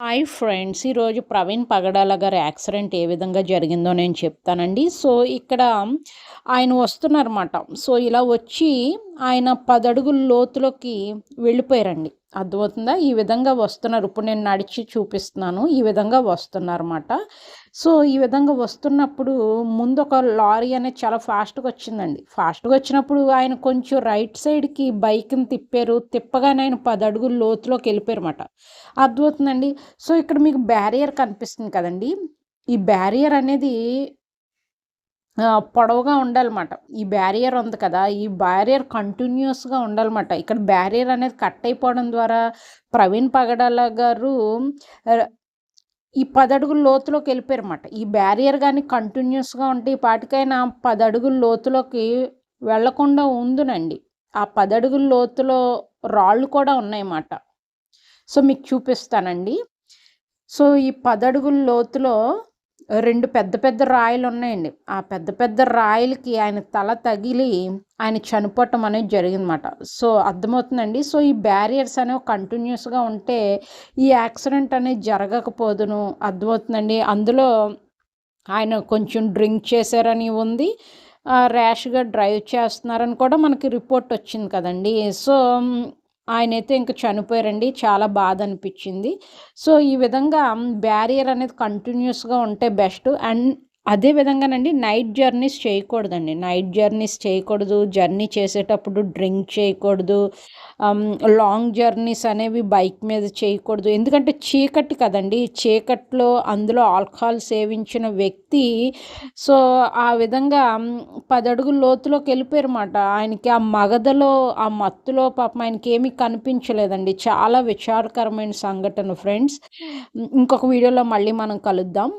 Hi friends ఈరోజు ప్రవీణ్ పగడాల గారి accident ఏ విధంగా జరిగిందో నేను చెప్తానండి. సో ఇక్కడ ఆయన వస్తున్నారన్నమాట. సో ఇలా వచ్చి ఆయన పదడుగుల లోతులోకి వెళ్ళిపోయారండి. అర్థమవుతుందా? ఈ విధంగా వస్తున్నారు. ఇప్పుడు నేను నడిచి చూపిస్తున్నాను. ఈ విధంగా వస్తున్నారన్నమాట. సో ఈ విధంగా వస్తున్నప్పుడు ముందు ఒక లారీ అనేది చాలా ఫాస్ట్గా వచ్చిందండి. ఫాస్ట్గా వచ్చినప్పుడు ఆయన కొంచెం రైట్ సైడ్కి బైక్ని తిప్పారు. తిప్పగానే ఆయన పది అడుగుల లోతులోకి వెళ్ళిపోయారన్నమాట. అర్థమవుతుందండి? సో ఇక్కడ మీకు బ్యారియర్ కనిపిస్తుంది కదండి? ఈ బ్యారియర్ అనేది పొడవుగా ఉండాలన్నమాట. ఈ బ్యారియర్ ఉంది కదా ఈ బ్యారియర్ కంటిన్యూస్గా ఉండాలన్నమాట. ఇక్కడ బ్యారియర్ అనేది కట్ అయిపోవడం ద్వారా ప్రవీణ్ పగడాల గారు ఈ పదడుగుల లోతులోకి వెళ్ళిపోయారన్నమాట. ఈ బ్యారియర్ కానీ కంటిన్యూస్గా ఉంటే ఈ పాటికైనా పదడుగుల లోతులోకి వెళ్ళకుండా ఉందునండి ఆ పదడుగుల లోతులో రాళ్ళు కూడా ఉన్నాయన్నమాట. సో మీకు చూపిస్తానండి. సో ఈ పదడుగుల లోతులో రెండు పెద్ద పెద్ద రాయిలు ఉన్నాయండి ఆ పెద్ద పెద్ద రాయిలకి ఆయన తల తగిలి ఆయన చనిపోవటం అనేది జరిగిందన్నమాట. సో అర్థమవుతుందండి. సో ఈ బ్యారియర్స్ అనేవి కంటిన్యూస్గా ఉంటే ఈ యాక్సిడెంట్ అనేది జరగకపోదును. అర్థమవుతుందండి. అందులో ఆయన కొంచెం డ్రింక్ చేశారని ఉంది. ర్యాష్గా డ్రైవ్ చేస్తున్నారని కూడా మనకి రిపోర్ట్ వచ్చింది కదండి. సో ఆయనైతే ఇంక చనిపోయారండి. చాలా బాధ అనిపించింది సో ఈ విధంగా బ్యారియర్ అనేది కంటిన్యూస్గా ఉంటే బెస్ట్. అండ్ అదే విధంగానండి నైట్ జర్నీస్ చేయకూడదండి. నైట్ జర్నీస్ చేయకూడదు. జర్నీ చేసేటప్పుడు డ్రింక్ చేయకూడదు. లాంగ్ జర్నీస్ అనేవి బైక్ మీద చేయకూడదు. ఎందుకంటే చీకటి కదండి. చీకట్లో అందులో ఆల్కహాల్ సేవించిన వ్యక్తి సో ఆ విధంగా పదడుగుల లోతులోకి వెళ్ళిపోయారన్నమాట. ఆయనకి ఆ మగధలో ఆ మత్తులో పాపం ఆయనకి ఏమీ కనిపించలేదండి. చాలా విచారకరమైన సంఘటన ఫ్రెండ్స్. ఇంకొక వీడియోలో మళ్ళీ మనం కలుద్దాం.